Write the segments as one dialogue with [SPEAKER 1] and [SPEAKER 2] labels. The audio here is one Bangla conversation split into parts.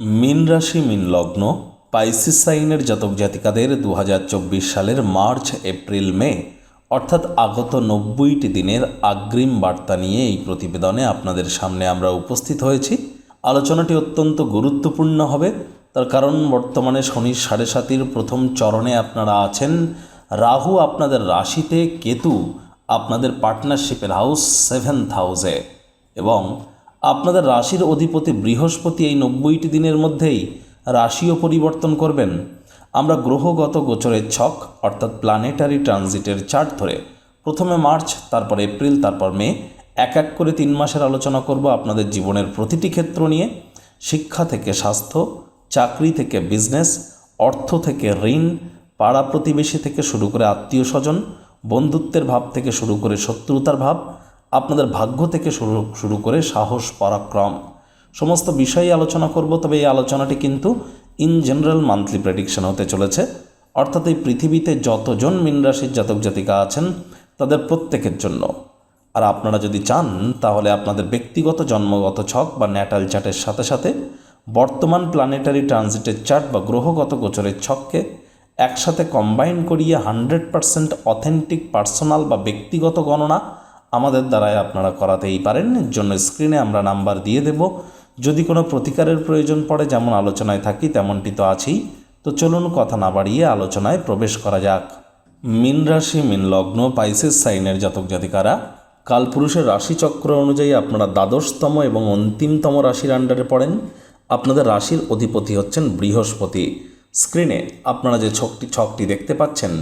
[SPEAKER 1] মীন রাশি, মীন লগ্ন পাইসিস সাইনের জাতক জাতিকাদের দু হাজার চব্বিশ সালের মার্চ, এপ্রিল, মে, অর্থাৎ আগত নব্বইটি দিনের আগ্রিম বার্তা নিয়ে এই প্রতিবেদনে আপনাদের সামনে আমরা উপস্থিত হয়েছি। আলোচনাটি অত্যন্ত গুরুত্বপূর্ণ হবে। তার কারণ, বর্তমানে শনি সাড়ে সাতির প্রথম চরণে আপনারা আছেন। রাহু আপনাদের রাশিতে, কেতু আপনাদের পার্টনারশিপের হাউস সেভেন্থ হাউসে এবং আপনাদের রাশির অধিপতি বৃহস্পতি এই নব্বইটি দিনের মধ্যেই রাশিও পরিবর্তন করবেন। আমরা গ্রহগত গোচরের ছক, অর্থাৎ প্ল্যানেটারি ট্রানজিটের চার্ট ধরে প্রথমে মার্চ, তারপর এপ্রিল, তারপর মে, এক এক করে তিন মাসের আলোচনা করব আপনাদের জীবনের প্রতিটি ক্ষেত্র নিয়ে। শিক্ষা থেকে স্বাস্থ্য, চাকরি থেকে বিজনেস অর্থ থেকে ঋণ, পাড়া প্রতিবেশী থেকে শুরু করে আত্মীয় স্বজন, বন্ধুত্বের ভাব থেকে শুরু করে শত্রুতার ভাব আপনাদের ভাগ্য থেকে শুরু শুরু করে সাহস, পরাক্রম, সমস্ত বিষয়ে আলোচনা করব, তবে এই আলোচনাটি কিন্তু ইন জেনারেল মান্থলি প্রেডিকশন হতে চলেছে। অর্থাৎ এই পৃথিবীতে যতজন মীন রাশির জাতক জাতিকা আছেন, তাদের প্রত্যেকের জন্য। আর আপনারা যদি চান, তাহলে আপনাদের ব্যক্তিগত জন্মগত ছক বা ন্যাটাল চার্টের সাথে সাথে বর্তমান প্ল্যানেটারি ট্রানজিটের চার্ট বা গ্রহগত গোচরের ছককে একসাথে কম্বাইন করিয়ে হান্ড্রেড পারসেন্ট অথেন্টিক পার্সোনাল বা ব্যক্তিগত গণনা আমাদের দ্বারাই আপনারা করাতেই পারেন। এর জন্য স্ক্রিনে আমরা নাম্বার দিয়ে দেব। যদি কোনো প্রতিকারের প্রয়োজন পড়ে, যেমন আলোচনায় থাকি, তেমনটি তো আছেই। তো চলুন কথা না বাড়িয়ে আলোচনায় প্রবেশ করা যাক। মিন রাশি, মিন লগ্ন, পাইসেস সাইনের জাতক জাতিকারা কালপুরুষের রাশিচক্র অনুযায়ী আপনারা দ্বাদশতম এবং অন্তিমতম রাশির আন্ডারে পড়েন। আপনাদের রাশির অধিপতি হচ্ছেন বৃহস্পতি। স্ক্রিনে আপনারা যে ছকটি ছকটি দেখতে পাচ্ছেন,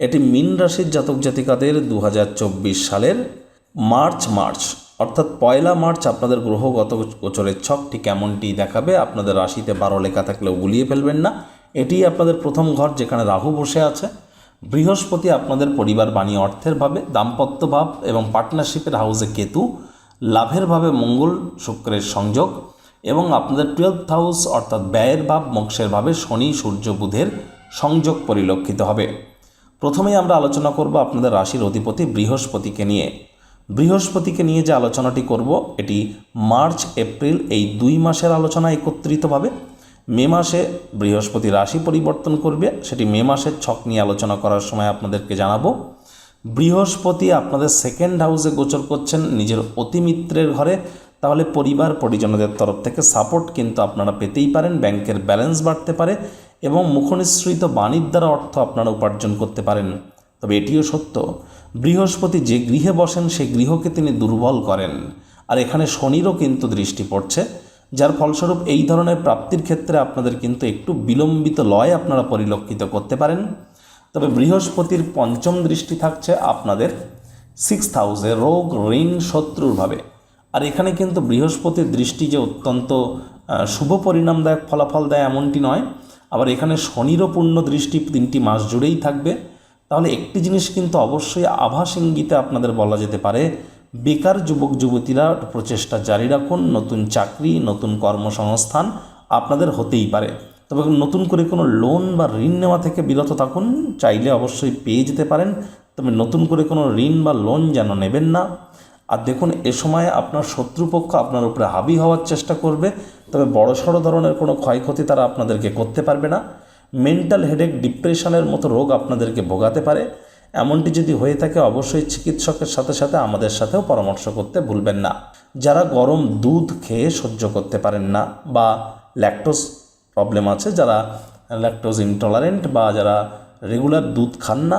[SPEAKER 1] এটি মিন রাশির জাতক জাতিকাদের দু হাজার চব্বিশ সালের মার্চ মার্চ। অর্থাৎ পয়লা মার্চ আপনাদের গ্রহগত গোচরের ছকটি কেমনটি দেখাবে, আপনাদের রাশিতে বারো লেখা থাকলেও গুলিয়ে ফেলবেন না। এটি আপনাদের প্রথম ঘর যেখানে রাহু বসে আছে। বৃহস্পতি আপনাদের পরিবার বাণী অর্থের ভাবে, দাম্পত্য ভাব এবং পার্টনারশিপের হাউসে কেতু, লাভের ভাবে মঙ্গল শুক্রের সংযোগ এবং আপনাদের টুয়েলথ হাউস অর্থাৎ ব্যয়ের ভাব, মোক্ষের ভাবে শনি, সূর্য, বুধের সংযোগ পরিলক্ষিত হবে। প্রথমেই আমরা আলোচনা করব আপনাদের রাশির অধিপতি বৃহস্পতিকে নিয়ে। বৃহস্পতিকে নিয়ে যে আলোচনাটি করব, এটি মার্চ, এপ্রিল এই দুই মাসের আলোচনা একত্রিতভাবে। মে মাসে বৃহস্পতি রাশি পরিবর্তন করবে, সেটি মে মাসের ছক নিয়ে আলোচনা করার সময় আপনাদেরকে জানাব। বৃহস্পতি আপনাদের সেকেন্ড হাউসে গোচর করছেন, নিজের অতিমিত্রের ঘরে। তাহলে পরিবার পরিজনদের তরফ থেকে সাপোর্ট কিন্তু আপনারা পেতেই পারেন, ব্যাংকের ব্যালেন্স বাড়তে পারে এবং মুখনিসৃত বাণীর দ্বারা অর্থ আপনারা উপার্জন করতে পারেন। তবে এটিও সত্য বৃহস্পতি যে গৃহে বসেন সেই গৃহকে তিনি দুর্বল করেন। আর এখানে শনিরও কিন্তু দৃষ্টি পড়ছে, যার ফলস্বরূপ এই ধরনের প্রাপ্তির ক্ষেত্রে আপনাদের কিন্তু একটু বিলম্বিত লয় আপনারা পরিলক্ষিত করতে পারেন। তবে বৃহস্পতির পঞ্চম দৃষ্টি থাকছে আপনাদের সিক্স হাউসে রোগ, ঋণ শত্রুরভাবে আর এখানে কিন্তু বৃহস্পতির দৃষ্টি যে অত্যন্ত শুভ পরিণামদায়ক ফলাফল দেয় এমনটি নয়। আবার এখানে শনিরও পূর্ণ দৃষ্টি তিনটি মাস জুড়েই থাকবে। তাহলে একটি জিনিস কিন্তু অবশ্যই আভাস ইঙ্গিতে আপনাদের বলা যেতে পারে, বেকার যুবক, যুবতীরা প্রচেষ্টা জারি রাখুন, নতুন চাকরি, নতুন কর্মসংস্থান আপনাদের হতেই পারে। তবে নতুন করে কোনো লোন বা ঋণ নেওয়া থেকে বিরত থাকুন, চাইলে অবশ্যই পেয়ে যেতে পারেন, তবে নতুন করে কোনো ঋণ বা লোন যেন নেবেন না। আর দেখুন, এ সময় আপনার শত্রুপক্ষ আপনার উপরে হাবি হওয়ার চেষ্টা করবে, তবে বড়সড় ধরনের কোনো ক্ষয়ক্ষতি তারা আপনাদেরকে করতে পারবে না। মেন্টাল হেডেক ডিপ্রেশনের মতো রোগ আপনাদেরকে ভোগাতে পারে। এমনটি যদি হয়ে থাকে, অবশ্যই চিকিৎসকের সাথে সাথে আমাদের সাথেও পরামর্শ করতে ভুলবেন না। যারা গরম দুধ খেয়ে সহ্য করতে পারেন না বা ল্যাকটোজ প্রবলেম আছে, যারা ল্যাকটোজ ইনটলারেন্ট বা যারা রেগুলার দুধ খান না,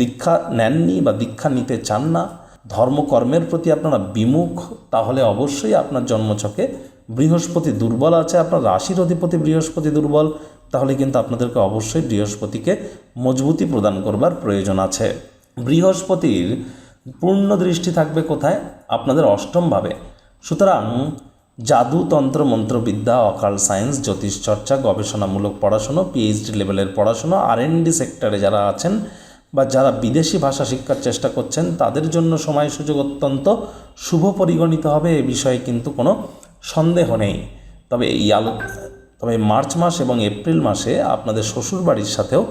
[SPEAKER 1] দীক্ষা নেননি বা দীক্ষা নিতে চান না, ধর্মকর্মের প্রতি আপনারা বিমুখ, তাহলে অবশ্যই আপনার জন্মছকে বৃহস্পতি দুর্বল আছে, আপনার রাশির অধিপতি বৃহস্পতি দুর্বল তাহলে কিন্তু আপনাদেরকে অবশ্যই বৃহস্পতিকে মজবুতি প্রদান করবার প্রয়োজন আছে। বৃহস্পতির পূর্ণ দৃষ্টি থাকবে কোথায়? আপনাদের অষ্টমভাবে সুতরাং জাদু তন্ত্র, মন্ত্রবিদ্যা, অকাল সায়েন্স জ্যোতিষচর্চা গবেষণামূলক পড়াশুনো পিএইচডি লেভেলের পড়াশুনো আর সেক্টরে যারা আছেন বা যারা বিদেশি ভাষা শিক্ষার চেষ্টা করছেন, তাদের জন্য সময় সুযোগ অত্যন্ত শুভ পরিগণিত হবে, এ বিষয়ে কিন্তু কোনো সন্দেহ নেই। তবে এই আলো তবে মার্চ মাস এবং এপ্রিল মাসে আপনাদের শ্বশুরবাড়ির সাথেও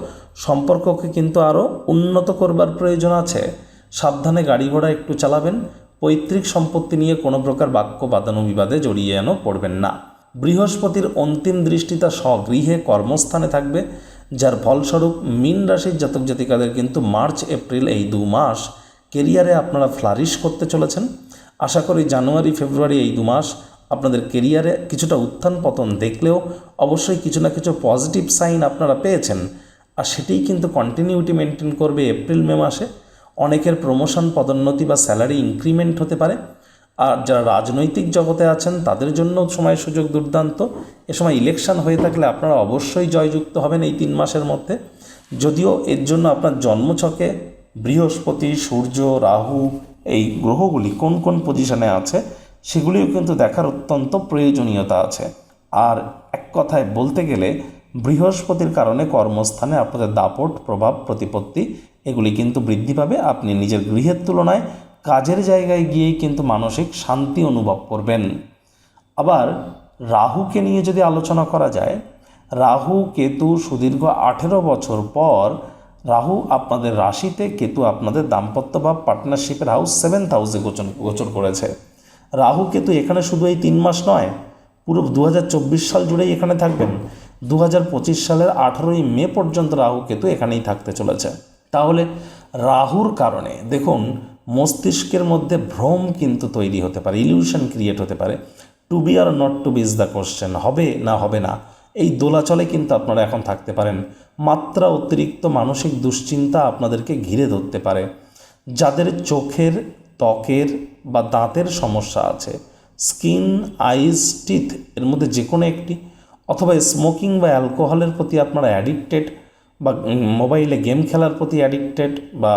[SPEAKER 1] সম্পর্ককে কিন্তু আরও উন্নত করবার প্রয়োজন আছে। সাবধানে গাড়ি ঘোড়া একটু চালাবেন, পৈতৃক সম্পত্তি নিয়ে কোনো প্রকার বাক্য বাদানুবিবাদে জড়িয়ে যেন পড়বেন না। বৃহস্পতির অন্তিম দৃষ্টিতা স্বগৃহে কর্মস্থানে থাকবে, যার ফলস্বরূপ মিন রাশির জাতক জাতিকাদের কিন্তু মার্চ, এপ্রিল এই দু মাস কেরিয়ারে আপনারা ফ্লারিশ করতে চলেছেন। আশা করি জানুয়ারি, ফেব্রুয়ারি এই দু মাস আপনাদের কেরিয়ারে কিছুটা উত্থান পতন দেখলেও অবশ্যই কিছু না কিছু পজিটিভ সাইন আপনারা পেয়েছেন। আর সেটিই কিন্তু কন্টিনিউটি মেনটেন করবে এপ্রিল মে মাসে। অনেকের প্রমোশন পদোন্নতি বা স্যালারি ইনক্রিমেন্ট হতে পারে। আর যারা রাজনৈতিক জগতে আছেন, তাদের জন্য সময় সুযোগ দুর্দান্ত। এ সময় ইলেকশন হয়ে থাকলে আপনারা অবশ্যই জয়যুক্ত হবেন এই তিন মাসের মধ্যে। যদিও এর জন্য আপনার জন্মছকে বৃহস্পতি, সূর্য, রাহু এই গ্রহগুলি কোন কোন পজিশনে আছে সেগুলিও কিন্তু দেখার অত্যন্ত প্রয়োজনীয়তা আছে। আর এক কথায় বলতে গেলে, বৃহস্পতির কারণে কর্মস্থানে আপনাদের দাপট, প্রভাব, প্রতিপত্তি, এগুলি কিন্তু বৃদ্ধি পাবে। আপনি নিজের গৃহের তুলনায় কাজের জায়গায় গিয়েই কিন্তু মানসিক শান্তি অনুভব করবেন। আবার রাহুকে নিয়ে যদি আলোচনা করা যায়, রাহু কেতু সুদীর্ঘ আঠেরো বছর পর, রাহু আপনাদের রাশিতে, কেতু আপনাদের দাম্পত্য বা পার্টনারশিপের হাউস সেভেন্থ হাউসে গোচর গোচর করেছে। রাহু কেতু এখানে শুধু এই তিন মাস নয়, পুরো দু হাজার চব্বিশ সাল জুড়েই এখানে থাকবেন। দু হাজার পঁচিশ সালের আঠেরোই মে পর্যন্ত রাহু কেতু এখানেই থাকতে চলেছে। তাহলে রাহুর কারণে, দেখুন, মস্তিষ্কের মধ্যে ভ্রম কিন্তু তৈরি হতে পারে ইলিউশন ক্রিয়েট হতে পারে। To be or not to be is the question হবে না হবে না। এই দোলাচলে কিন্তু আপনারা এখন থাকতে পারেন। মাত্রা অতিরিক্ত মানসিক দুশ্চিন্তা আপনাদেরকে ঘিরে ধরতে পারে। যাদের চোখের ত্বকের বা দাঁতের সমস্যা আছে, স্কিন, আইস, টিথ, এর মধ্যে যে কোনো একটি, অথবা স্মোকিং বা অ্যালকোহলের প্রতি আপনারা অ্যাডিক্টেড, বা মোবাইলে গেম খেলার প্রতি অ্যাডিক্টেড, বা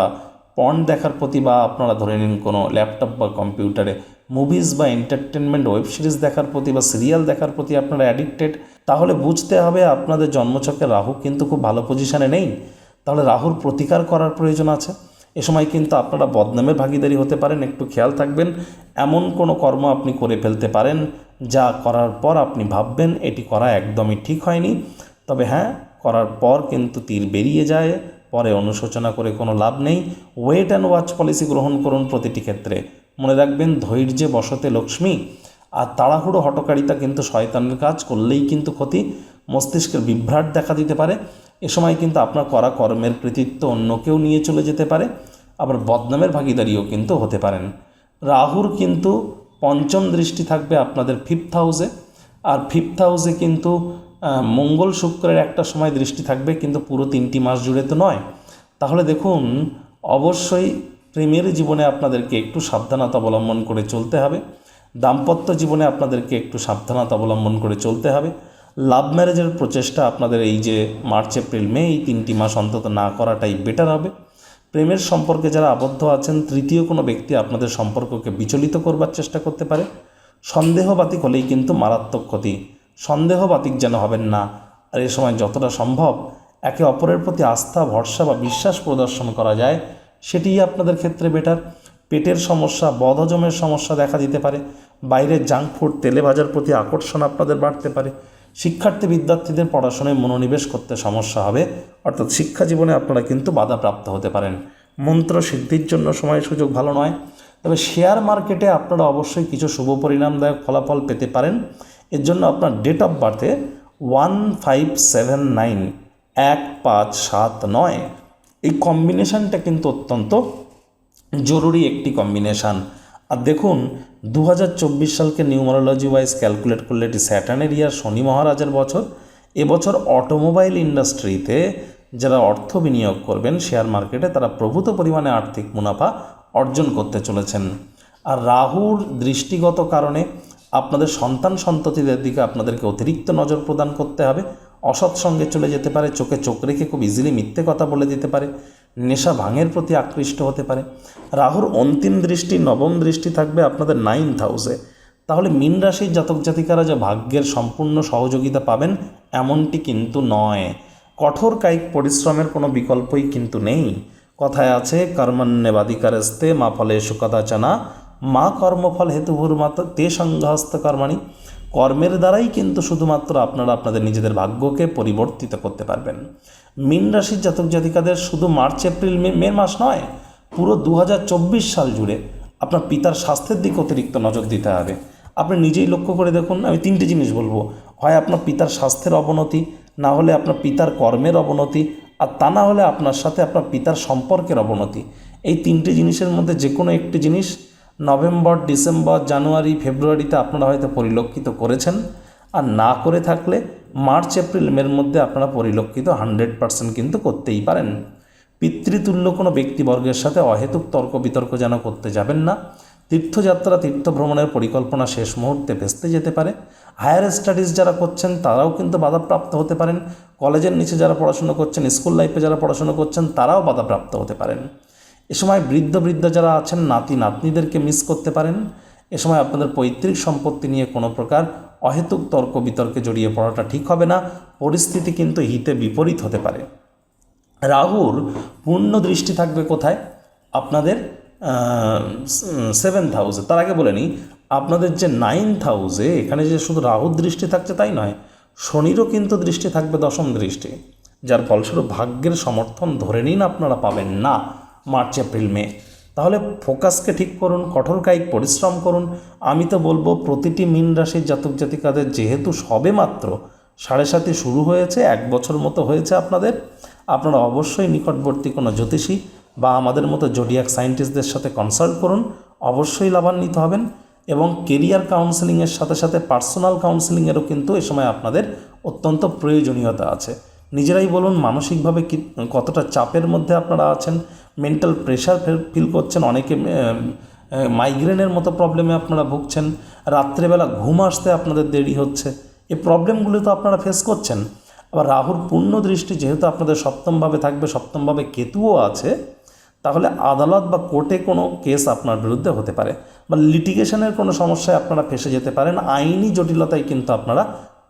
[SPEAKER 1] পর্ন দেখার প্রতি, বা আপনারা ধরে নিন কোনো ল্যাপটপ বা কম্পিউটারে মুভিজ বা এন্টারটেনমেন্ট ওয়েব সিরিজ দেখার প্রতি বা সিরিয়াল দেখার প্রতি আপনারা অ্যাডিক্টেড, তাহলে বুঝতে হবে আপনাদের জন্মছকে রাহু কিন্তু খুব ভালো পজিশনে নেই। তাহলে রাহুর প্রতিকার করার প্রয়োজন আছে। এ সময় কিন্তু আপনারা বদনামের ভাগিদারি হতে পারেন, একটু খেয়াল থাকবেন। এমন কোনো কর্ম আপনি করে ফেলতে পারেন, যা করার পর আপনি ভাববেন এটি করা একদমই ঠিক হয়নি। তবে হ্যাঁ করার পর কিন্তু তীর বেরিয়ে যায়, পরে অনুশোচনা করে কোনো লাভ নেই। ওয়েট অ্যান্ড ওয়াচ পলিসি গ্রহণ করুন প্রতিটি ক্ষেত্রে। মনে রাখবেন, ধৈর্যে বসতে লক্ষ্মী, আর তাড়াহুড়ো হটকারিতা কিন্তু শয়তানের কাজ করলেই কিন্তু ক্ষতি। মস্তিষ্কের বিভ্রাট দেখা দিতে পারে। এ সময় কিন্তু আপনার করা কর্মের কৃতিত্ব অন্য কেউ নিয়ে চলে যেতে পারে, আবার বদনামের ভাগিদারিও কিন্তু হতে পারেন। রাহুর কিন্তু পঞ্চম দৃষ্টি থাকবে আপনাদের ফিফথ হাউসে আর ফিফথ হাউসে কিন্তু মঙ্গল শুক্রের একটা সময় দৃষ্টি থাকবে, কিন্তু পুরো তিনটি মাস জুড়ে তো নয়। তাহলে দেখুন, অবশ্যই প্রেমের জীবনে আপনাদেরকে একটু সাবধানতা অবলম্বন করে চলতে হবে, দাম্পত্য জীবনে আপনাদেরকে একটু সাবধানতা অবলম্বন করে চলতে হবে। লাভ ম্যারেজের প্রচেষ্টা আপনাদের এই যে মার্চ এপ্রিল মে এই তিনটি মাস অন্তত না করাটাই বেটার হবে। প্রেমের সম্পর্কে যারা আবদ্ধ আছেন, তৃতীয় কোনো ব্যক্তি আপনাদের সম্পর্ককে বিচলিত করবার চেষ্টা করতে পারে। সন্দেহবাতিক হলেই কিন্তু মারাত্মক ক্ষতি। সন্দেহবাতিক যেন হবেন না, আর এ সময় যতটা সম্ভব একে অপরের প্রতি আস্থা, ভরসা বা বিশ্বাস প্রদর্শন করা যায় সেটিই আপনাদের ক্ষেত্রে বেটার পেটের সমস্যা, বদহজমের সমস্যা দেখা দিতে পারে। বাইরের জাঙ্ক ফুড তেলে ভাজার প্রতি আকর্ষণ আপনাদের বাড়তে পারে। শিক্ষার্থী বিদ্যার্থীদের পড়াশোনায় মনোনিবেশ করতে সমস্যা হবে। অর্থাৎ শিক্ষা জীবনে আপনারা কিন্তু বাধাপ্রাপ্ত হতে পারেন। মন্ত্র সিদ্ধির জন্য সময় সুযোগ ভালো নয়। তবে শেয়ার মার্কেটে আপনারা অবশ্যই কিছু শুভ পরিণামদায়ক ফলাফল পেতে পারেন। এর জন্য আপনার ডেট অফ বার্থে ওয়ান ফাইভ সেভেন নাইন এক পাঁচ সাত নয়। এই কম্বিনেশনটা কিন্তু অত্যন্ত জরুরি একটি কম্বিনেশান আর দেখুন দু হাজার চব্বিশ সালকে নিউমারোলজি ওয়াইজ ক্যালকুলেট করলে এটি স্যাটার্নের ইয়ার শনি মহারাজের বছর। এবছর অটোমোবাইল ইন্ডাস্ট্রিতে যারা অর্থ বিনিয়োগ করবেন, শেয়ার মার্কেটে তারা প্রভূত পরিমাণে আর্থিক মুনাফা অর্জন করতে চলেছেন। আর রাহুর দৃষ্টিগত কারণে আপনাদের সন্তান সন্ততিদের দিকে আপনাদেরকে অতিরিক্ত নজর প্রদান করতে হবে। অসৎ সঙ্গে চলে যেতে পারে, চোখে চোখ রেখে খুব ইজিলি মিথ্যে কথা বলে দিতে পারে। নেশা ভাঙের প্রতি আকৃষ্ট হতে পারে। রাহুর অন্তিম দৃষ্টি, নবম দৃষ্টি থাকবে আপনাদের নাইন্থ হাউসে তাহলে মীন রাশির জাতক জাতিকারা যে ভাগ্যের সম্পূর্ণ সহযোগিতা পাবেন, এমনটি কিন্তু নয়। কঠোর কায়িক পরিশ্রমের কোনো বিকল্পই কিন্তু নেই। কথায় আছে কর্মণ্যবাদিকারস্তে মা ফলে সুকদাচনা মা কর্মফল হেতুভুর মাত তে সংঘহস্ত কর্মাণী। কর্মের দ্বারাই কিন্তু শুধুমাত্র আপনারা আপনাদের নিজেদের ভাগ্যকে পরিবর্তিত করতে পারবেন। মীন রাশির জাতক জাতিকাদের শুধু মার্চ, এপ্রিল, মে মাস নয়, পুরো দু হাজার চব্বিশ সাল জুড়ে আপনার পিতার স্বাস্থ্যের দিকে অতিরিক্ত নজর দিতে হবে। আপনি নিজেই লক্ষ্য করে দেখুন, আমি তিনটে জিনিস বলব। হয় আপনার পিতার স্বাস্থ্যের অবনতি, না হলে আপনার পিতার কর্মের অবনতি, আর তা না হলে আপনার সাথে আপনার পিতার সম্পর্কের অবনতি। এই তিনটে জিনিসের মধ্যে যে কোনো একটি জিনিস নভেম্বর, ডিসেম্বর, জানুয়ারি, ফেব্রুয়ারিতে আপনারা হয়তো পরিলক্ষিত করেছেন। আর না করে থাকলে মার্চ, এপ্রিল, মের মধ্যে আপনারা পরিলক্ষিত হান্ড্রেড পার্সেন্ট কিন্তু করতেই পারেন। পিতৃতুল্য কোনো ব্যক্তিবর্গের সাথে অহেতুক তর্ক বিতর্ক যেন করতে যাবেন না। তীর্থযাত্রা তীর্থ ভ্রমণের পরিকল্পনা শেষ মুহূর্তে ভেস্তে যেতে পারে। হায়ার স্টাডিজ যারা করছেন, তারাও কিন্তু বাধাপ্রাপ্ত হতে পারেন। কলেজের নিচে যারা পড়াশুনো করছেন, স্কুল লাইফে যারা পড়াশুনো করছেন, তারাও বাধাপ্রাপ্ত হতে পারেন। এ সময় বৃদ্ধ বৃদ্ধ যারা আছেন, নাতি নাতনিদেরকে মিস করতে পারেন। এ সময় আপনাদের পৈতৃক সম্পত্তি নিয়ে কোনো প্রকার অহেতুক তর্ক বিতর্কে জড়িয়ে পড়াটা ঠিক হবে না। পরিস্থিতি কিন্তু হিতে বিপরীত হতে পারে। রাহুর পূর্ণ দৃষ্টি থাকবে কোথায়? আপনাদের সেভেন্থ হাউসে তার আগে বলে নিই, আপনাদের যে নাইন্থ হাউসে এখানে যে শুধু রাহুর দৃষ্টি থাকছে তাই নয়, শনিরও কিন্তু দৃষ্টি থাকবে দশম দৃষ্টি। যার ফলস্বরূপ ভাগ্যের সমর্থন ধরে নিন আপনারা পাবেন না। March, April, May. তাহলে ফোকাসকে ঠিক করুন, কঠোর কায়িক পরিশ্রম করুন। আমি তো বলব, প্রতিটি মীন রাশির জাতক জাতিকাদের যেহেতু সবে মাত্র সাড়ে সাথে শুরু হয়েছে, এক বছর মতো হয়েছে আপনাদের, আপনারা অবশ্যই নিকটবর্তী কোনো জ্যোতিষী বা আমাদের মতো জোডিয়াক সায়েন্টিস্টদের সাথে কনসাল্ট করুন। অবশ্যই লাভান্বিত হবেন এবং কেরিয়ার কাউন্সেলিংয়ের সাথে সাথে পার্সোনাল কাউন্সেলিংয়েরও কিন্তু এ সময় আপনাদের অত্যন্ত প্রয়োজনীয়তা আছে। নিজেরাই বলুন, মানসিকভাবে কি, কতটা চাপের মধ্যে আপনারা আছেন? মেন্টাল প্রেশার ফিল করছেন, অনেকে মাইগ্রেনের মতো প্রবলেমে আপনারা ভুগছেন, রাত্রেবেলা ঘুম আসতে আপনাদের দেরি হচ্ছে, এই প্রবলেমগুলো তো আপনারা ফেস করছেন। আবার রাহুর পূর্ণ দৃষ্টি যেহেতু আপনাদের সপ্তমভাবে থাকবে, সপ্তমভাবে কেতুও আছে, তাহলে আদালত বা কোর্টে কোনো কেস আপনার বিরুদ্ধে হতে পারে। বা লিটিগেশনের কোনো সমস্যায় আপনারা ফেসে যেতে পারেন, আইনি জটিলতায় কিন্তু আপনারা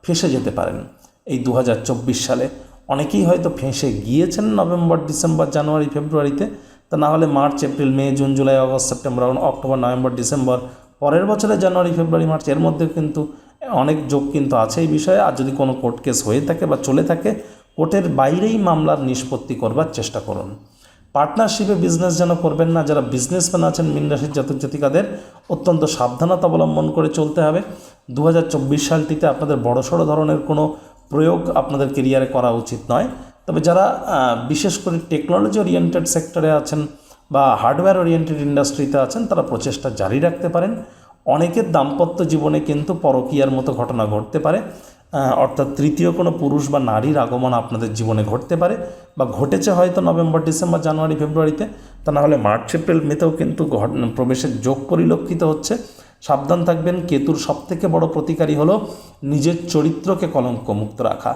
[SPEAKER 1] ফেসে যেতে পারেন। এই দু হাজার চব্বিশ সালে অনেকেই হয়তো ফেঁসে গিয়েছেন নভেম্বর, ডিসেম্বর, জানুয়ারি, ফেব্রুয়ারিতে। তা না হলে March, April, May, June, July August September October, November, December, পরের বছরে জানুয়ারি, ফেব্রুয়ারি, মার্চ, এর মধ্যে কিন্তু অনেক যোগ কিন্তু আছে এই বিষয়ে। আর যদি কোনো কোর্ট কেস হয়ে থাকে বা চলে থাকে, কোর্টের বাইরেই মামলার নিষ্পত্তি করবার চেষ্টা করুন। পার্টনারশিপে বিজনেস যেন করবেন না, যারা বিজনেসম্যান আছেন, মিন রাশির জাতক জাতিকাদের অত্যন্ত সাবধানতা অবলম্বন করে চলতে হবে। দু হাজার চব্বিশ সালটিতে আপনাদের বড়সড় ধরনের কোনো প্রয়োগ আপনাদের কেরিয়ারে করা উচিত নয়। তবে যারা বিশেষ করে টেকনোলজি ওরিয়েন্টেড সেক্টরে আছেন বা হার্ডওয়্যার ওরিয়েন্টেড ইন্ডাস্ট্রিতে আছেন, তারা প্রচেষ্টা জারি রাখতে পারেন। অনেকের দাম্পত্য জীবনে কিন্তু পরকীয়ার মতো ঘটনা ঘটতে পারে। অর্থাৎ তৃতীয় কোনো পুরুষ বা নারীর আগমন আপনাদের জীবনে ঘটতে পারে বা ঘটেছে হয়তো নভেম্বর, ডিসেম্বর, জানুয়ারি, ফেব্রুয়ারিতে, তা না হলে মার্চ, এপ্রিল মেতেও কিন্তু প্রবেশের যোগ পরিলক্ষিত হচ্ছে। সাবধান থাকবেন। কেতুর সবথেকে বড় প্রতিকারী হলো নিজের চরিত্রকে কলঙ্কমুক্ত রাখা।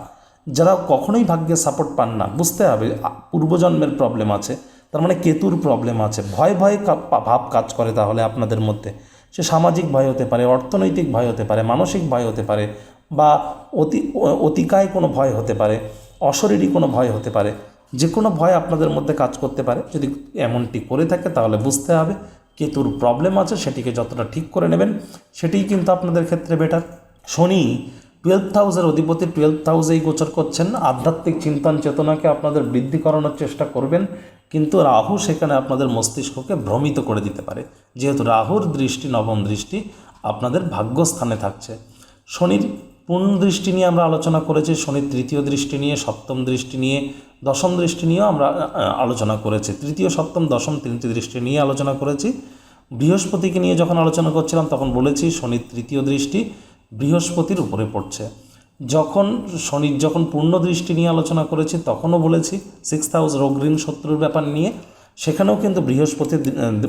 [SPEAKER 1] যারা কখনোই ভাগ্যে সাপোর্ট পান না, বুঝতে হবে পূর্বজন্মের প্রবলেম আছে, তার মানে কেতুর প্রবলেম আছে। ভয় ভয় ভাব কাজ করে তাহলে আপনাদের মধ্যে। সে সামাজিক ভয় হতে পারে, অর্থনৈতিক ভয় হতে পারে, মানসিক ভয় হতে পারে, বা অতি অতিকায় কোনো ভয় হতে পারে, অশরীরী কোনো ভয় হতে পারে। যে কোনো ভয় আপনাদের মধ্যে কাজ করতে পারে। যদি এমনটি করে থাকে তাহলে বুঝতে হবে কেতুর প্রবলেম আছে সেটিকে যতটা ঠিক করে নেবেন, সেটিই কিন্তু আপনাদের ক্ষেত্রে বেটার শনি টুয়েলভ হাউসের অধিপতি টুয়েলভ হাউসেই গোচর করছেন। আধ্যাত্মিক চিন্তন চেতনাকে আপনাদের বৃদ্ধি করানোর চেষ্টা করবেন, কিন্তু রাহু সেখানে আপনাদের মস্তিষ্ককে ভ্রমিত করে দিতে পারে। যেহেতু রাহুর দৃষ্টি নবম দৃষ্টি আপনাদের ভাগ্যস্থানে থাকছে। শনির পূর্ণ দৃষ্টি নিয়ে আমরা আলোচনা করেছি, শনির তৃতীয় দৃষ্টি নিয়ে, সপ্তম দৃষ্টি নিয়ে দশম দৃষ্টি নিয়েও আমরা আলোচনা করেছি। তৃতীয়, সপ্তম, দশম তিনটি দৃষ্টি নিয়ে আলোচনা করেছি। বৃহস্পতিকে নিয়ে যখন আলোচনা করছিলাম, তখন বলেছি শনির তৃতীয় দৃষ্টি বৃহস্পতির উপরে পড়ছে। যখন শনির যখন পূর্ণ দৃষ্টি নিয়ে আলোচনা করেছি, তখনও বলেছি সিক্স হাউস রোগঋণ শত্রুর ব্যাপার নিয়ে। সেখানেও কিন্তু বৃহস্পতির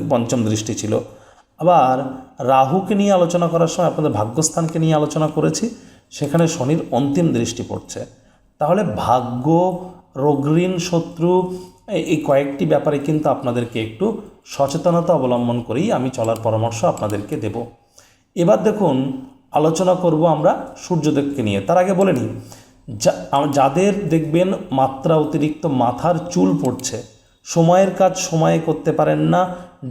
[SPEAKER 1] পঞ্চম দৃষ্টি ছিল। আবার রাহুকে নিয়ে আলোচনা করার সময় আপনাদের ভাগ্যস্থানকে নিয়ে আলোচনা করেছি। সেখানে শনির অন্তিম দৃষ্টি পড়ছে। তাহলে ভাগ্য রোগঋণ শত্রু, এই কয়েকটি ব্যাপারে কিন্তু আপনাদেরকে একটু সচেতনতা অবলম্বন করেই আমি চলার পরামর্শ আপনাদেরকে দেব। এবার দেখুন, আলোচনা করব আমরা সূর্যদেবকে নিয়ে। তার আগে বলে নিই যাদের দেখবেন মাত্রা অতিরিক্ত মাথার চুল পড়ছে, সময়ের কাজ সময়ে করতে পারেন না,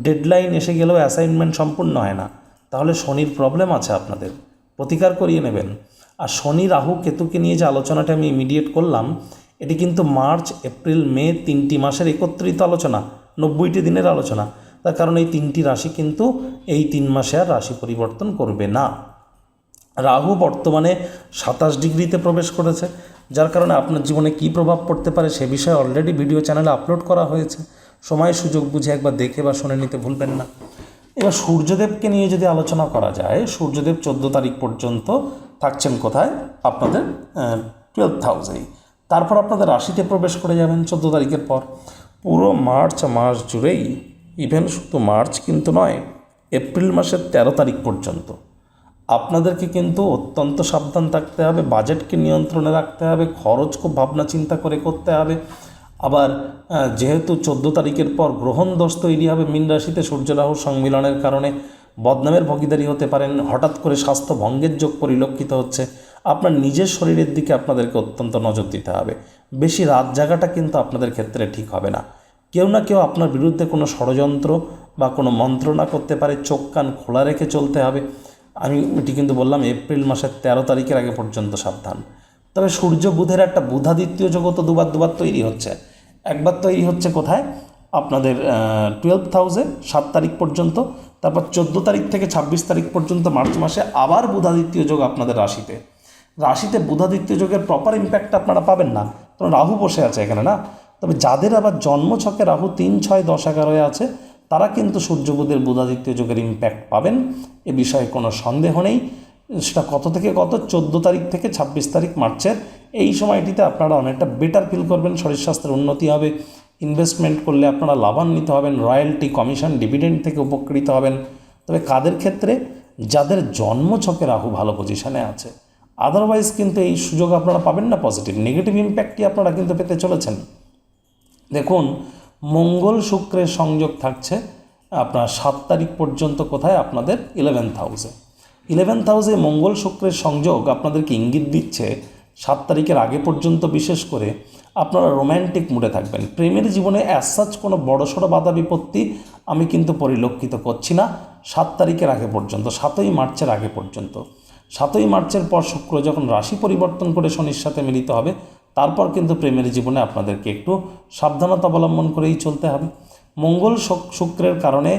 [SPEAKER 1] ডেডলাইন এসে গেলেও অ্যাসাইনমেন্ট সম্পূর্ণ হয় না, তাহলে শনির প্রবলেম আছে আপনাদের। প্রতিকার করিয়ে নেবেন। আর শনি রাহু কেতুকে নিয়ে যে আলোচনাটা আমি ইমিডিয়েট করলাম এটি কিন্তু মার্চ, এপ্রিল, মে তিনটি মাসের একত্রিত আলোচনা, নব্বইটি দিনের আলোচনা। তার কারণ এই তিনটি রাশি কিন্তু এই তিন মাসে আর রাশি পরিবর্তন করবে না। রাহু বর্তমানে সাতাশ ডিগ্রিতে প্রবেশ করেছে, যার কারণে আপনার জীবনে কী প্রভাব পড়তে পারে সে বিষয়ে অলরেডি ভিডিও চ্যানেলে আপলোড করা হয়েছে। সময় সুযোগ বুঝে একবার দেখে বা শুনে নিতে ভুলবেন না। এবার সূর্যদেবকে নিয়ে যদি আলোচনা করা যায়, সূর্যদেব চোদ্দ তারিখ পর্যন্ত থাকছেন কোথায়? আপনাদের টুয়েলভ হাউসেই তারপর আপনাদের রাশিতে প্রবেশ করে যাবেন চোদ্দ তারিখের পর। পুরো মার্চ মাস জুড়েই ইভেন শুধু মার্চ কিন্তু নয়, এপ্রিল মাসের তেরো তারিখ পর্যন্ত। আপনাদেরকে কিন্তু অত্যন্ত সাবধান থাকতে হবে, বাজেটকে নিয়ন্ত্রণে রাখতে হবে, খরচ খুব ভাবনা চিন্তা করে করতে হবে। আবার যেহেতু চোদ্দ তারিখের পর গ্রহণ দোষ তৈরি হবে মীন রাশিতে সূর্য রাহুর সংমিলনের কারণে। বদনামের ভাগিদারি হতে পারেন, হঠাৎ করে স্বাস্থ্য ভঙ্গের যোগ পরিলক্ষিত হচ্ছে। আপনার নিজের শরীরের দিকে আপনাদেরকে অত্যন্ত নজর দিতে হবে। বেশি রাত জাগাটা কিন্তু আপনাদের ক্ষেত্রে ঠিক হবে না। কেউ না কেউ আপনার বিরুদ্ধে কোনো ষড়যন্ত্র বা কোনো মন্ত্রণা করতে পারে, চোখ কান খোলা রেখে চলতে হবে। আমি এটি কিন্তু বললাম, এপ্রিল মাসের তেরো তারিখের আগে পর্যন্ত সাবধান। তবে সূর্য বুধের একটা বুধাদিত্য জগৎ দুবার দুবার তৈরি হচ্ছে। একবার তৈরি হচ্ছে কোথায়? আপনাদের টুয়েলভ থাউজেন্ড সাত তারিখ পর্যন্ত, তারপর চোদ্দ তারিখ থেকে ছাব্বিশ তারিখ পর্যন্ত মার্চ মাসে আবার বুধাদিত্য যোগ আপনাদের রাশিতে। রাশিতে বুধাদিত্য যোগের প্রপার ইম্প্যাক্ট আপনারা পাবেন না। কারণ রাহু বসে আছে এখানে, না? তবে যাদের আবার জন্মছকে রাহু তিন, ছয়, দশ, এগারোয় আছে, তারা কিন্তু সূর্যবুধের বুধাদিত্য যোগের ইম্প্যাক্ট পাবেন। এ বিষয়ে কোনো সন্দেহ নেই। সেটা কত থেকে কত? চোদ্দ তারিখ থেকে ছাব্বিশ তারিখ মার্চের। এই সময়টিতে আপনারা অনেকটা বেটার ফিল করবেন, শরীর স্বাস্থ্যের উন্নতি হবে ইনভেস্টমেন্ট করলে আপনারা লাভান্বিত হবেন রয়্যালটি কমিশন ডিভিডেন্ড থেকে উপকৃত হবেন। তবে কাদের ক্ষেত্রে? যাদের জন্মছকে রাহু ভালো পজিশনে আছে। আদারওয়াইজ কিন্তু এই সুযোগ আপনারা পাবেন না পজিটিভ নেগেটিভ ইম্প্যাক্টই আপনারা কিন্তু পেতে চলেছেন। দেখুন, মঙ্গল শুক্রের সংযোগ থাকছে, আপনার সাত তারিখ পর্যন্ত কোথায়? আপনাদের ইলেভেন্থ হাউসে ইলেভেন্থ হাউসে মঙ্গল শুক্রের সংযোগ আপনাদেরকে ইঙ্গিত দিচ্ছে, সাত তারিখের আগে পর্যন্ত বিশেষ করে আপনারা রোম্যান্টিক মুডে থাকবেন। প্রেমের জীবনে অ্যাসাচ কোনো বড়সড় বাধা বিপত্তি আমি কিন্তু পরিলক্ষিত করছি না, সাত তারিখের আগে পর্যন্ত, সাতই মার্চের আগে পর্যন্ত। সাতই মার্চের পর শুক্র যখন রাশি পরিবর্তন করে শনির সাথে মিলিত হবে, তারপর কিন্তু প্রেমের জীবনে আপনাদেরকে একটু সাবধানতা অবলম্বন করেই চলতে হবে। মঙ্গল শুক্রের কারণে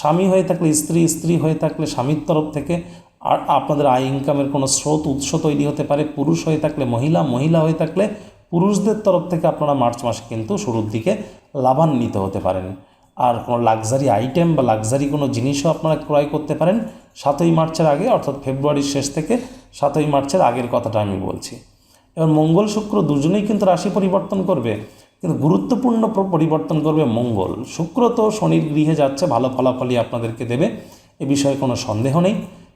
[SPEAKER 1] স্বামী হয়ে থাকলে, স্ত্রী স্ত্রী হয়ে থাকলে, স্বামীর তরফ থেকে আর আপনাদের আয় ইনকামের কোনো স্রোত, উৎস তৈরি হতে পারে। পুরুষ হয়ে থাকলে মহিলা মহিলা হয়ে থাকলে পুরুষদের তরফ থেকে আপনারা মার্চ মাসে কিন্তু শুরুর দিকে লাভান্বিত হতে পারেন। আর কোনো লাক্সারি আইটেম বা লাক্সারি কোনো জিনিসও আপনারা ক্রয় করতে পারেন। সাতই মার্চের আগে, অর্থাৎ ফেব্রুয়ারির শেষ থেকে সাতই মার্চের আগের কথাটা আমি বলছি। এবার মঙ্গল শুক্র দুজনেই কিন্তু রাশি পরিবর্তন করবে। কিন্তু গুরুত্বপূর্ণ পরিবর্তন করবে মঙ্গল। শুক্র তো শনির গৃহে যাচ্ছে, ভালো ফলাফলই আপনাদেরকে দেবে, এ বিষয়ে কোনো সন্দেহ নেই।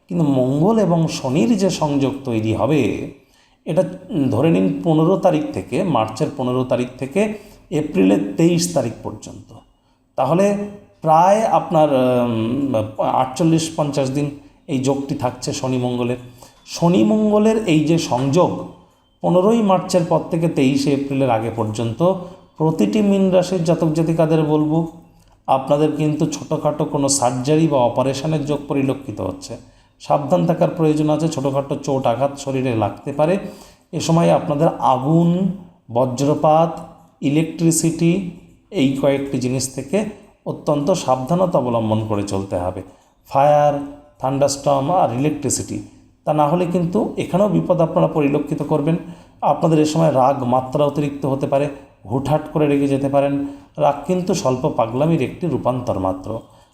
[SPEAKER 1] কিন্তু মঙ্গল এবং শনির যে সংযোগ তৈরি হবে, এটা ধরে নিন পনেরো তারিখ থেকে, মার্চের পনেরো তারিখ থেকে এপ্রিলের তেইশ তারিখ পর্যন্ত। তাহলে প্রায় আপনার আটচল্লিশ পঞ্চাশ দিন এই যোগটি থাকছে শনি মঙ্গলের। শনি মঙ্গলের এই যে সংযোগ, পনেরোই মার্চের পর থেকে তেইশে এপ্রিলের আগে পর্যন্ত প্রতিটি মিন রাশির জাতক জাতিকাদের বলব, আপনাদের কিন্তু ছোটোখাটো কোনো সার্জারি বা অপারেশনের যোগ পরিলক্ষিত হচ্ছে। সাবধান থাকার প্রয়োজন আছে, ছোটোখাটো চোট আঘাত শরীরে লাগতে পারে। এ সময় আপনাদের আগুন, বজ্রপাত ইলেকট্রিসিটি এই কয়েকটি জিনিস থেকে অত্যন্ত সাবধানতা অবলম্বন করে চলতে হবে। ফায়ার, থান্ডারস্টর্ম আর ইলেকট্রিসিটি। তা না হলে কিন্তু এখানেও বিপদ আপনারা পরিলক্ষিত করবেন। আপনাদের এ সময় রাগ মাত্রা অতিরিক্ত হতে পারে, হুটহাট করে রেগে যেতে পারেন। রাগ কিন্তু স্বল্প পাগলামির একটি রূপান্তর মাত্র।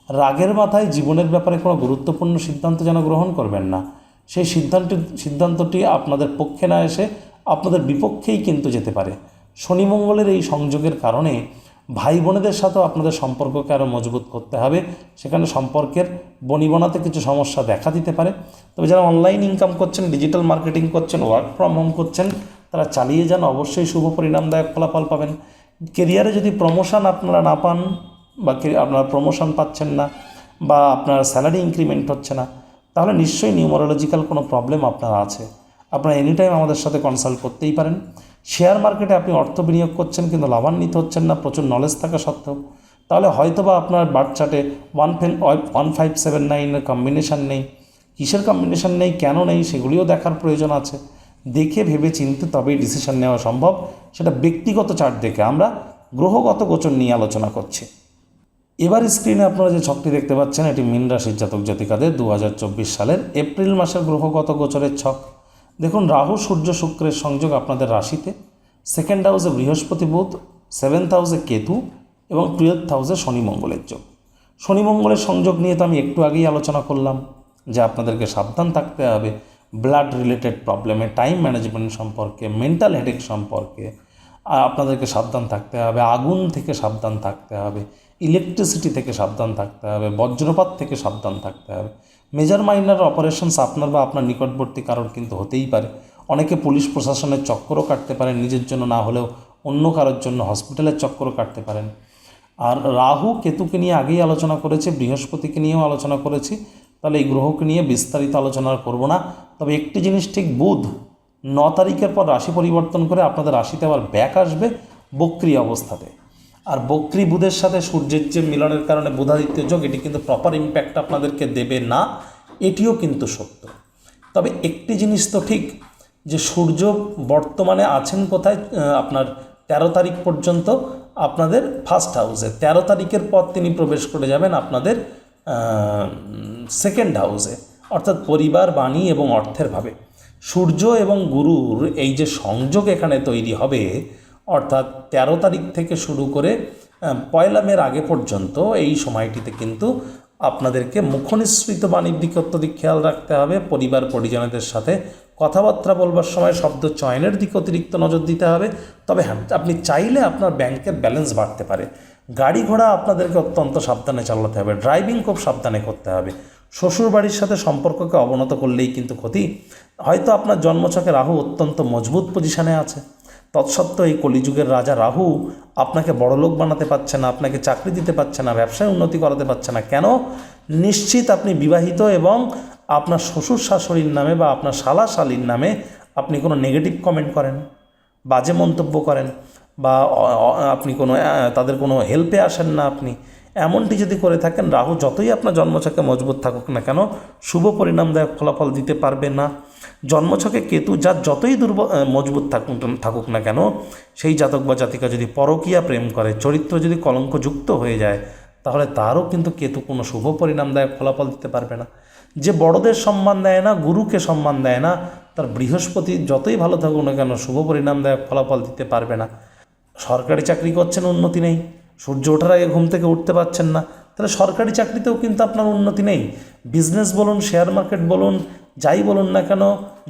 [SPEAKER 1] রাগের মাথায় জীবনের ব্যাপারে কোনো গুরুত্বপূর্ণ সিদ্ধান্ত যেন গ্রহণ করবেন না। সেই সিদ্ধান্ত, সিদ্ধান্তটি আপনাদের পক্ষে না এসে আপনাদের বিপক্ষেই কিন্তু যেতে পারে। শনি মঙ্গলের এই সংযোগের কারণে ভাই বোনেদের সাথেও আপনাদের সম্পর্ককে আরও মজবুত করতে হবে। সেখানে সম্পর্কের বনিবনাতে কিছু সমস্যা দেখা দিতে পারে। তবে যারা অনলাইন ইনকাম করছেন ডিজিটাল মার্কেটিং করছেন ওয়ার্ক ফ্রম হোম করছেন, তারা চালিয়ে যান। অবশ্যই শুভ পরিণামদায়ক ফলাফল পাবেন। কেরিয়ারে যদি প্রমোশন আপনারা না পান বা আপনারা প্রমোশন পাচ্ছেন না বা আপনার স্যালারি ইনক্রিমেন্ট হচ্ছে না, তাহলে নিশ্চয়ই নিউমোরোলজিক্যাল কোনো প্রবলেম আপনার আছে। আপনারা এনি টাইম আমাদের সাথে কনসাল্ট করতেই পারেন। শেয়ার মার্কেটে আপনি অর্থ বিনিয়োগ করছেন কিন্তু লাভান্বিত হচ্ছেন না, প্রচুর নলেজ থাকা সত্ত্বেও। তাহলে হয়তো বা আপনার বার্থ চার্টে ওয়ান ফেন ওয়ান ফাইভ সেভেন নাইনের কম্বিনেশান নেই। কিসের কম্বিনেশান নেই, কেন নেই, সেগুলিও দেখার প্রয়োজন আছে। দেখে ভেবে চিনতে তবেই ডিসিশন নেওয়া সম্ভব। সেটা ব্যক্তিগত চার্ট দেখে আমরা গ্রহগত গোচর নিয়ে আলোচনা করছি। এবার স্ক্রিনে আপনারা যে ছকটি দেখতে পাচ্ছেন, এটি মীন রাশির জাতক জাতিকাদের দু হাজার চব্বিশ সালের এপ্রিল মাসের গ্রহগত গোচরের ছক। দেখুন, রাহু, সূর্য, শুক্রের সংযোগ আপনাদের রাশিতে। সেকেন্ড হাউসে বৃহস্পতি বুধ সেভেন্থ হাউসে কেতু এবং টুয়েলথ হাউসে শনি মঙ্গলের যোগ। শনি মঙ্গলের সংযোগ নিয়ে তো আমি একটু আগেই আলোচনা করলাম যে আপনাদেরকে সাবধান থাকতে হবে। ব্লাড রিলেটেড প্রবলেমে টাইম ম্যানেজমেন্ট সম্পর্কে মেন্টাল হেডেক সম্পর্কে আপনাদেরকে সাবধান থাকতে হবে। আগুন থেকে সাবধান থাকতে হবে। ইলেকট্রিসিটি থেকে সাবধান থাকতে হবে। বজ্রপাত থেকে সাবধান থাকতে হবে। মেজর মাইনার অপারেশনস আপনার বা আপনার নিকটবর্তী কারণ কিন্তু হতেই পারে। অনেকে পুলিশ প্রশাসনের চক্করও কাটতে পারেন, নিজের জন্য না হলেও অন্য কারোর জন্য হসপিটালের চক্করও কাটতে পারেন। আর রাহু কেতুকে নিয়ে আগেই আলোচনা করেছে, বৃহস্পতিকে নিয়েও আলোচনা করেছি। তাহলে এই গ্রহকে নিয়ে বিস্তারিত আলোচনা করব না। তবে একটি জিনিস ঠিক, বুধ ন তারিখের পর রাশি পরিবর্তন করে আপনাদের রাশিতে আবার ব্যাক আসবে বক্রি অবস্থাতে। আর বক্রি বুধের সাথে সূর্যের যে মিলনের কারণে বুধাদিত্য যোগ, এটি কিন্তু প্রপার ইম্প্যাক্ট আপনাদেরকে দেবে না, এটিও কিন্তু সত্য। তবে একটি জিনিস তো ঠিক, যে সূর্য বর্তমানে আছেন কোথায় আপনার তেরো তারিখ পর্যন্ত আপনাদের ফার্স্ট হাউসে তেরো তারিখের পর তিনি প্রবেশ করে যাবেন আপনাদের সেকেন্ড হাউসে অর্থাৎ পরিবার, বাণী এবং অর্থের ভাবে। সূর্য এবং গুরুর এই যে সংযোগ এখানে তৈরি হবে অর্থাৎ তেরো তারিখ থেকে শুরু করে পয়লা মের আগে পর্যন্ত এই সময়টিতে কিন্তু আপনাদেরকে মুখনিসৃত বাণীর দিকে অত্যধিক খেয়াল রাখতে হবে। পরিবার পরিজনদের সাথে কথাবার্তা বলবার সময় শব্দ চয়নের দিকে অতিরিক্ত নজর দিতে হবে। তবে হ্যাঁ আপনি চাইলে আপনার ব্যাংকের ব্যালেন্স বাড়তে পারে। গাড়ি ঘোড়া আপনাদেরকে অত্যন্ত সাবধানে চালাতে হবে। ড্রাইভিং খুব সাবধানে করতে হবে। শ্বশুর বাড়ির সাথে সম্পর্ককে অবনত করলেই কিন্তু ক্ষতি। হয়তো আপনার জন্মছকে রাহু অত্যন্ত মজবুত পজিশনে আছে। তৎসত্ত্বেও এই কলিযুগের রাজা রাহু আপনাকে বড়লোক বানাতে পারছে না, আপনাকে চাকরি দিতে পারছে না, ব্যবসায় উন্নতি করাতে পারছে না, কেন? নিশ্চিত আপনি বিবাহিত এবং আপনার শ্বশুর শাশুড়ির নামে বা আপনার শালা শালীর নামে আপনি কোনো নেগেটিভ কমেন্ট করেন, বাজে মন্তব্য করেন বা আপনি কোনো তাদের কোনো হেল্পে আসেন না আপনি। এমনটি যদি করে থাকেন, রাহু যতই আপনার জন্মছকে মজবুত থাকুক না কেন, শুভ পরিণামদায়ক ফলাফল দিতে পারবে না। জন্মছকে কেতু যার যতই দুর্ব মজবুত থাকুক থাকুক না কেন, সেই জাতক বা জাতিকা যদি পরকীয়া প্রেম করে, চরিত্র যদি কলঙ্কযুক্ত হয়ে যায়, তাহলে তারও কিন্তু কেতু কোনো শুভ পরিণামদায়ক ফলাফল দিতে পারবে না। যে বড়দের সম্মান দেয় না, গুরুকে সম্মান দেয় না, তার বৃহস্পতি যতই ভালো থাকুক না কেন, শুভ পরিণামদায়ক ফলাফল দিতে পারবে না। সরকারি চাকরি করছেন, উন্নতি নেই। সূর্য ওঠার আগে ঘুম থেকে উঠতে পারছেন না। তাহলে সরকারি চাকরিতেও কিন্তু আপনার উন্নতি নেই। বিজনেস বলুন শেয়ার মার্কেট বলুন, যাই বলুন না কেন,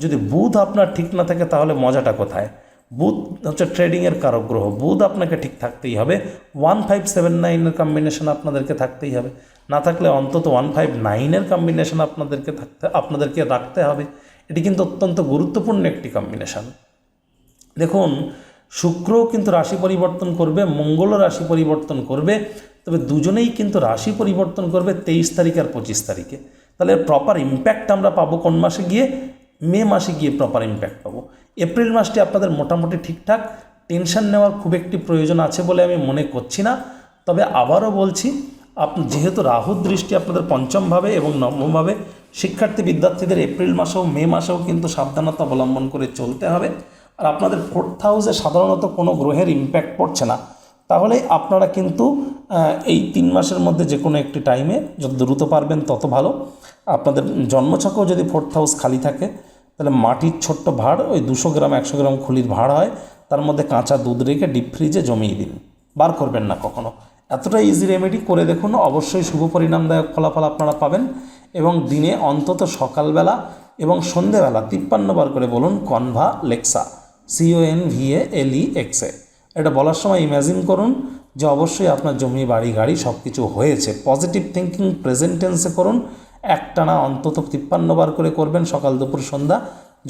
[SPEAKER 1] যদি বুধ আপনার ঠিক না থাকে তাহলে মজাটা কোথায়? বুধ হচ্ছে ট্রেডিংয়ের কারক গ্রহ। বুধ আপনাকে ঠিক থাকতেই হবে। ওয়ান ফাইভ সেভেন নাইনের কম্বিনেশন আপনাদেরকে থাকতেই হবে। না থাকলে অন্তত ওয়ান ফাইভ নাইনের কম্বিনেশন আপনাদেরকে থাকতে, আপনাদেরকে রাখতে হবে। এটি কিন্তু অত্যন্ত গুরুত্বপূর্ণ একটি কম্বিনেশন দেখুন শুক্রও কিন্তু রাশি পরিবর্তন করবে, মঙ্গলও রাশি পরিবর্তন করবে, তবে দুজনেই কিন্তু রাশি পরিবর্তন করবে তেইশ তারিখ আর পঁচিশ তারিখে। তাহলে প্রপার ইম্প্যাক্ট আমরা পাবো কোন মাসে গিয়ে? মে মাসে গিয়ে প্রপার ইম্প্যাক্ট পাবো। এপ্রিল মাসটি আপনাদের মোটামুটি ঠিকঠাক টেনশন নেওয়ার খুব একটি প্রয়োজন আছে বলে আমি মনে করছি না। তবে আবারও বলছি আপনি যেহেতু রাহুর দৃষ্টি আপনাদের পঞ্চমভাবে এবং নবমভাবে শিক্ষার্থী বিদ্যার্থীদের এপ্রিল মাসেও মে মাসেও কিন্তু সাবধানতা অবলম্বন করে চলতে হবে। আর আপনাদের ফোর্থ হাউসে সাধারণত কোনো গ্রহের ইম্প্যাক্ট পড়ছে না। তাহলে আপনারা কিন্তু এই তিন মাসের মধ্যে যে কোনো একটি টাইমে যত দ্রুত পারবেন তত ভালো। আপনাদের জন্মছকেও যদি ফোর্থ হাউস খালি থাকে, তাহলে মাটির ছোট্ট ভাঁড়, ওই দুশো গ্রাম, একশো গ্রাম খুলির ভাঁড় হয়, তার মধ্যে কাঁচা দুধ রেখে ডিপ ফ্রিজে জমিয়ে দিন। বার করবেন না কখনো। এতটা ইজি রেমেডি করে দেখুন, অবশ্যই শুভ পরিণামদায়ক ফলাফল আপনারা পাবেন। এবং দিনে অন্তত সকালবেলা এবং সন্ধেবেলা তিপ্পান্ন বার করে বলুন, Convalexa. C O N V A L E এক্সে এটা বলার সময় ইমাজিন করুন যে অবশ্যই আপনার জমি, বাড়ি, গাড়ি সব কিছু হয়েছে। পজিটিভ থিঙ্কিং প্রেজেন্ট টেন্সে করুন। একটানা অন্তত তিপ্পান্ন বার করে করবেন সকাল, দুপুর, সন্ধ্যা।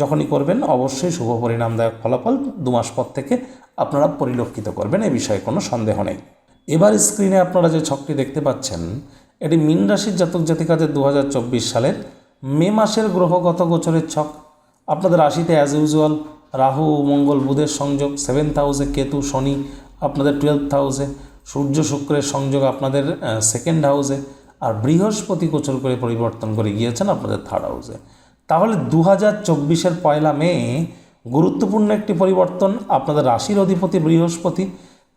[SPEAKER 1] যখনই করবেন, অবশ্যই শুভ পরিণামদায়ক ফলাফল দু মাস পর থেকে আপনারা পরিলক্ষিত করবেন, এ বিষয়ে কোনো সন্দেহ নেই। এবার স্ক্রিনে আপনারা যে ছকটি দেখতে পাচ্ছেন, এটি মীন রাশির জাতক জাতিকাদের দু হাজার চব্বিশ সালের মে মাসের গ্রহগত গোচরের ছক। আপনাদের রাশিতে অ্যাজ ইউজুয়াল রাহু, মঙ্গল, বুধের সংযোগ সেভেন্থ হাউসে কেতু, শনি, আপনাদের টুয়েলথ হাউসে সূর্য, শুক্রের সংযোগ আপনাদের সেকেন্ড হাউসে আর বৃহস্পতি গোচর করে পরিবর্তন করে গিয়েছেন আপনাদের থার্ড হাউসে তাহলে দু হাজার চব্বিশের পয়লা মে গুরুত্বপূর্ণ একটি পরিবর্তন, আপনাদের রাশির অধিপতি বৃহস্পতি,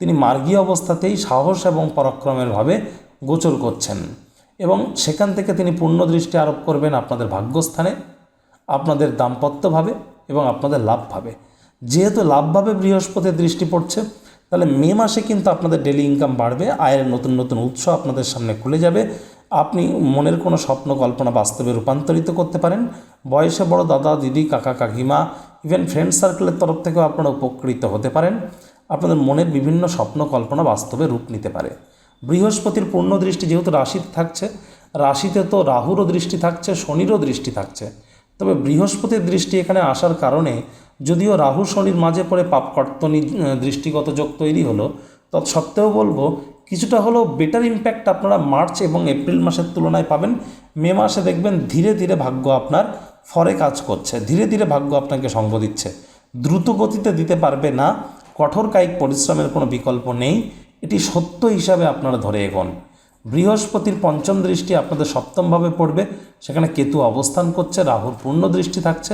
[SPEAKER 1] তিনি মার্গীয় অবস্থাতেই সাহস এবং পরাক্রমের ভাবে গোচর করছেন এবং সেখান থেকে তিনি পূর্ণ দৃষ্টি আরোপ করবেন আপনাদের ভাগ্যস্থানে, আপনাদের দাম্পত্যভাবে এবং আপনাদের লাভভাবে যেহেতু লাভভাবে বৃহস্পতির দৃষ্টি পড়ছে, তাহলে মে মাসে কিন্তু আপনাদের ডেলি ইনকাম বাড়বে, আয়ের নতুন নতুন উৎস আপনাদের সামনে খুলে যাবে। আপনি মনের কোনো স্বপ্ন, কল্পনা বাস্তবে রূপান্তরিত করতে পারেন। বয়সে বড় দাদা, দিদি, কাকা, কাকিমা ইভেন ফ্রেন্ড সার্কেলের তরফ থেকেও আপনারা উপকৃত হতে পারেন। আপনাদের মনের বিভিন্ন স্বপ্ন, কল্পনা বাস্তবে রূপ নিতে পারে। বৃহস্পতির পূর্ণ দৃষ্টি যেহেতু রাশিতে থাকছে, রাশিতে তো রাহুরও দৃষ্টি থাকছে, শনিরও দৃষ্টি থাকছে। তবে বৃহস্পতির দৃষ্টি এখানে আসার কারণে যদিও রাহু শনির মাঝে পড়ে পাপকর্তনী দৃষ্টিগত যোগ তৈরি হলো, তৎসত্ত্বেও বলব কিছুটা হলেও বেটার ইম্প্যাক্ট আপনারা মার্চ এবং এপ্রিল মাসের তুলনায় পাবেন। মে মাসে দেখবেন ধীরে ধীরে ভাগ্য আপনার ফরে কাজ করছে, ধীরে ধীরে ভাগ্য আপনাকে সঙ্গ দিচ্ছে। দ্রুত গতিতে দিতে পারবে না, কঠোর কায়িক পরিশ্রমের কোনো বিকল্প নেই, এটি সত্য হিসাবে আপনারা ধরে এগোন। বৃহস্পতির পঞ্চম দৃষ্টি আপনাদের সপ্তমভাবে পড়বে। সেখানে কেতু অবস্থান করছে, রাহুর পূর্ণ দৃষ্টি থাকছে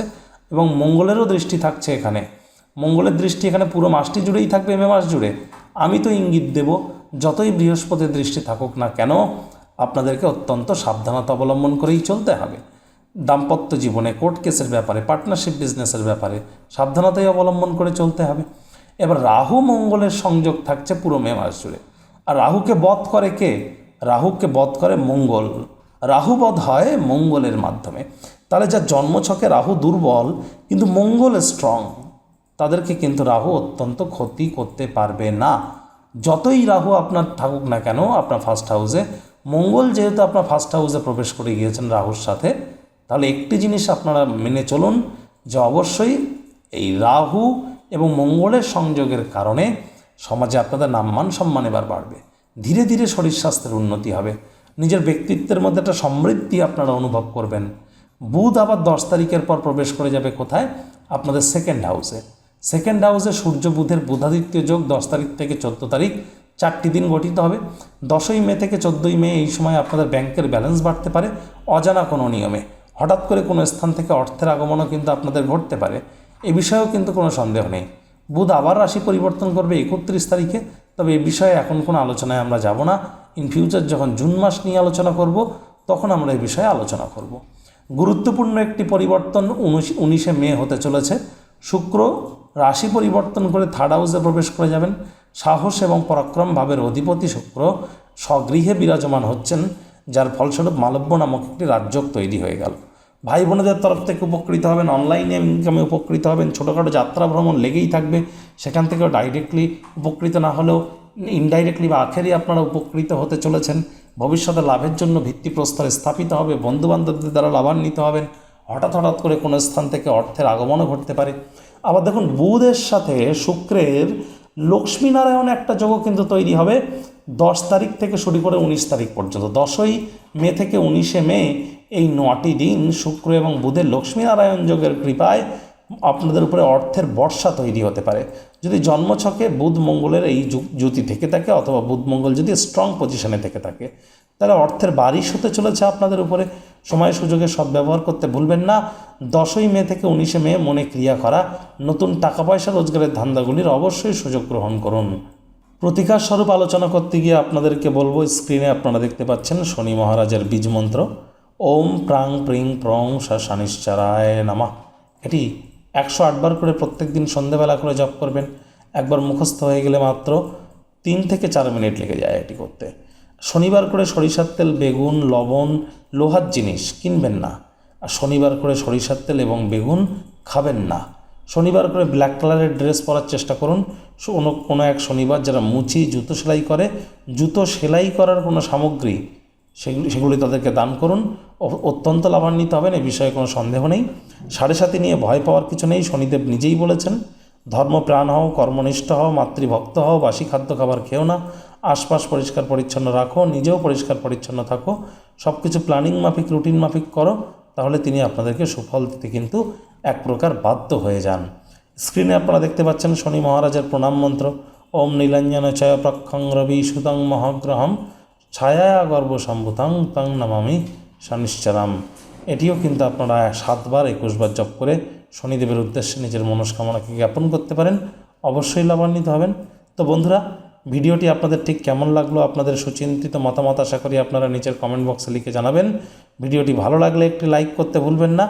[SPEAKER 1] এবং মঙ্গলেরও দৃষ্টি থাকছে এখানে। মঙ্গলের দৃষ্টি এখানে পুরো মাসটি জুড়েই থাকবে, মে মাস জুড়ে। আমি তো ইঙ্গিত দেব, যতই বৃহস্পতির দৃষ্টি থাকুক না কেন, আপনাদেরকে অত্যন্ত সাবধানতা অবলম্বন করেই চলতে হবে। দাম্পত্য জীবনে কোর্ট কেসের ব্যাপারে, পার্টনারশিপ বিজনেসের ব্যাপারে সাবধানতাই অবলম্বন করে চলতে হবে। এবার রাহু মঙ্গলের সংযোগ থাকছে পুরো মে মাস জুড়ে। আর রাহুকে বধ করে কে? রাহুকে বধ করে মঙ্গল। রাহু বধ হয় মঙ্গলের মাধ্যমে। তাহলে যা জন্মছকে রাহু দুর্বল, কিন্তু মঙ্গল স্ট্রং তাদেরকে কিন্তু রাহু অত্যন্ত ক্ষতি করতে পারবে না। যতই রাহু আপনার থাকুক না কেন, আপনার ফার্স্ট হাউসে মঙ্গল যেহেতু আপনার ফার্স্ট হাউসে প্রবেশ করে গিয়েছেন রাহুর সাথে, তাহলে একটি জিনিস আপনারা মেনে চলুন, যে অবশ্যই এই রাহু এবং মঙ্গলের সংযোগের কারণে সমাজে আপনাদের নাম্মান সম্মান এবার বাড়বে। ধীরে ধীরে শরীর স্বাস্থ্যের উন্নতি হবে। নিজের ব্যক্তিত্বের মধ্যে একটা সমৃদ্ধি আপনারা অনুভব করবেন। বুধ আবার দশ তারিখের পর প্রবেশ করে যাবে কোথায়? আপনাদের সেকেন্ড হাউসে সেকেন্ড হাউসে সূর্য বুধের বুধাদিত্য যোগ দশ তারিখ থেকে চোদ্দ তারিখ, চারটি দিন গঠিত হবে। দশই মে থেকে চোদ্দোই মে এই সময় আপনাদের ব্যাংকের ব্যালেন্স বাড়তে পারে, অজানা কোনো নিয়মে। হঠাৎ করে কোনো স্থান থেকে অর্থের আগমনও কিন্তু আপনাদের ঘটতে পারে। এ বিষয়েও কিন্তু কোনো সন্দেহ নেই। বুধ আবার রাশি পরিবর্তন করবে একত্রিশ তারিখে তবে এই বিষয়ে এখন কোনো আলোচনায় আমরা যাব না। ইন ফিউচার যখন জুন মাস নিয়ে আলোচনা করব, তখন আমরা এই বিষয়ে আলোচনা করব। গুরুত্বপূর্ণ একটি পরিবর্তন উনিশ, উনিশে মে হতে চলেছে। শুক্র রাশি পরিবর্তন করে থার্ড হাউসে প্রবেশ করে যাবেন। সাহস এবং পরাক্রম ভাবের অধিপতি শুক্র স্বগৃহে বিরাজমান হচ্ছেন, যার ফলস্বরূপ মালব্য নামক একটি রাজ্যক তৈরি হয়ে গেল। ভাই বোনেদের তরফ থেকে উপকৃত হবেন অনলাইনে ইনকামে উপকৃত হবেন, ছোটোখাটো যাত্রা ভ্রমণ লেগেই থাকবে। সেখান থেকেও ডাইরেক্টলি উপকৃত না হলেও ইনডাইরেক্টলি বা আখেরই আপনারা উপকৃত হতে চলেছেন। ভবিষ্যতে লাভের জন্য ভিত্তিপ্রস্তর স্থাপিত হবে, বন্ধুবান্ধবদের দ্বারা লাভান্বিত হবেন। হঠাৎ হঠাৎ করে কোনো স্থান থেকে অর্থের আগমনও ঘটতে পারে। আবার দেখুন, বুধের সাথে শুক্রের লক্ষ্মীনারায়ণ একটা যোগও কিন্তু তৈরি হবে। দশ তারিখ থেকে শুরু করে উনিশ তারিখ পর্যন্ত। দশই মে থেকে উনিশে মে এই নটি দিন শুক্র এবং বুধের লক্ষ্মীনারায়ণ যোগের কৃপায় আপনাদের উপরে অর্থের বর্ষা তৈরি হতে পারে। যদি জন্মছকে বুধ মঙ্গলের এই জ্যোতি থেকে থাকে অথবা বুধ মঙ্গল যদি স্ট্রং পজিশনে থেকে থাকে, তাহলে অর্থের বারিশ হতে চলেছে আপনাদের উপরে। সময় সুযোগের সদ্ব্যবহার করতে ভুলবেন না। দশই মে থেকে উনিশে মে মনে ক্রিয়া করা। নতুন টাকা পয়সা রোজগারের ধান্দাগুলির অবশ্যই সুযোগ গ্রহণ করুন। প্রতিকার স্বরূপ আলোচনা করতে গিয়ে আপনাদেরকে বলব স্ক্রিনে আপনারা দেখতে পাচ্ছেন শনি মহারাজের বীজ মন্ত্র। ওম প্রাং প্রিং প্রং শানিশ্চারায় নামা। এটি একশো আটবার করে প্রত্যেক দিন সন্ধেবেলা করে জপ করবেন। একবার মুখস্থ হয়ে গেলে মাত্র তিন থেকে চার মিনিট লেগে যায় এটি করতে। শনিবার করে সরিষার তেল, বেগুন, লবণ, লোহার জিনিস কিনবেন না। আর শনিবার করে সরিষার তেল এবং বেগুন খাবেন না। শনিবার করে ব্ল্যাক কালারের ড্রেস পরার চেষ্টা করুন। কোনো কোনো এক শনিবার যারা মুচি, জুতো সেলাই করে, জুতো সেলাই করার কোনো সামগ্রী সেগুলি সেগুলি তাদেরকে দান করুন। অত্যন্ত লাভান্বিত হবেন, এ বিষয়ে কোনো সন্দেহ নেই। সাড়ে সাথে নিয়ে ভয় পাওয়ার কিছু নেই, শনিদেব নিজেই বলেছেন, ধর্মপ্রাণ হও, কর্মনিষ্ঠ হও, মাতৃভক্ত হও, বাসি খাদ্য খাবার খেও না, আশপাশ পরিষ্কার পরিচ্ছন্ন রাখো, নিজেও পরিষ্কার পরিচ্ছন্ন থাকো সব কিছু প্ল্যানিং মাফিক, রুটিন মাফিক করো, তাহলে তিনি আপনাদেরকে সুফল দিতে কিন্তু এক প্রকার বাধ্য হয়ে যান। স্ক্রিনে আপনারা দেখতে পাচ্ছেন শনি মহারাজের প্রণাম মন্ত্র, ওম নীলাঞ্জন চয় প্রক্ষং রবি সুতং মহাগ্রহম। ছায়া গর্ব সম্ভুতাং তং নামামি শনিশ্চরাম এটিও কিন্তু আপনারা সাতবার একুশবার জপ করে শনিদেবের উদ্দেশ্যে নিজের মনস্কামনাকে জ্ঞাপন করতে পারেন, অবশ্যই লাভান্বিত হবেন। তো বন্ধুরা, ভিডিওটি আপনাদের ঠিক কেমন লাগল, আপনাদের সুচিন্তিত মতামত আশা করি আপনারা নিচের কমেন্ট বক্সে লিখে জানাবেন। ভিডিওটি ভালো লাগলে একটি লাইক করতে ভুলবেন না।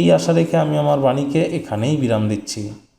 [SPEAKER 1] এই আশা রেখে আমি আমার বাণীকে এখানেই বিরাম দিচ্ছি।